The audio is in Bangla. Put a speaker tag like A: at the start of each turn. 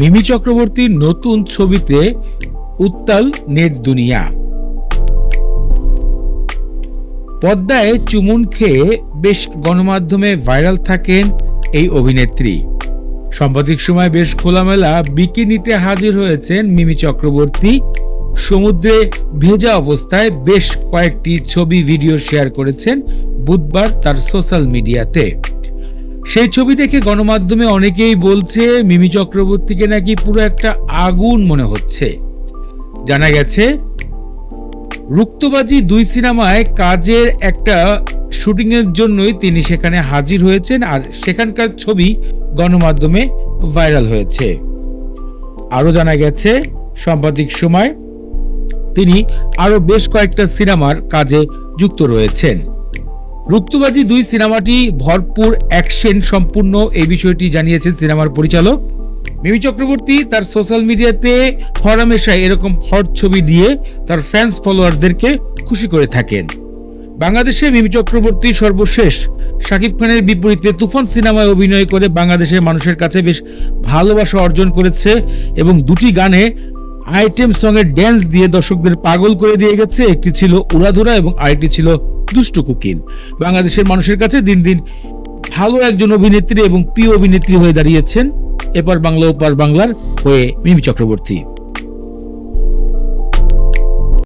A: মিমি চক্রবর্তীর নতুন ছবিতে উত্তাল নেট দুনিয়া। পদ্মায় চুমুন খেয়ে বেশ গণমাধ্যমে ভাইরাল থাকেন এই অভিনেত্রী। সাম্প্রতিক সময় বেশ খোলামেলা বিকিনিতে হাজির হয়েছেন মিমি চক্রবর্তী। সমুদ্রে ভেজা অবস্থায় বেশ কয়েকটি ছবি, ভিডিও শেয়ার করেছেন বুধবার তার সোশ্যাল মিডিয়াতে। সেই ছবি দেখে গণমাধ্যমে অনেকেই বলছে, মিমি চক্রবর্তীকে নাকি পুরো একটা আগুন মনে হচ্ছে। জানা গেছে, রুক্তবাজি দুই সিনেমায় কাজের একটা শুটিং এর জন্যই তিনি সেখানে হাজির হয়েছেন আর সেখানকার ছবি গণমাধ্যমে ভাইরাল হয়েছে। আরও জানা গেছে সাম্প্রতিক সময়, তিনি আরও বেশ কয়েকটা সিনেমার কাজে যুক্ত রয়েছেন। রুক্তবাজি দুই সিনেমাটি ভরপুর অ্যাকশন সম্পূর্ণ এই বিষয়টি জানিয়েছেন সিনেমার পরিচালক। মিমি চক্রবর্তী তার সোশ্যাল মিডিয়াতে হরমেশায় এরকম হট ছবি দিয়ে তার ফ্যান্স ফলোয়ারদেরকে খুশি করে থাকেন। বাংলাদেশে মিমি চক্রবর্তী সর্বশেষ শাকিব খানের বিপরীতে তুফান সিনেমায় অভিনয় করে বাংলাদেশের মানুষের কাছে বেশ ভালোবাসা অর্জন করেছে এবং দুটি গানে আইটেম সঙ্গে ড্যান্স দিয়ে দর্শকদের পাগল করে দিয়ে গেছে। একটি ছিল উড়াধুরা এবং আরেকটি ছিল দুষ্টু কুকিন বাংলাদেশের মানুষের কাছে দিন দিন ভালো একজন অভিনেত্রী এবং প্রিয় অভিনেত্রী হয়ে দাঁড়িয়েছেন এপার বাংলা, ওপার বাংলার হয়ে মিমি চক্রবর্তী।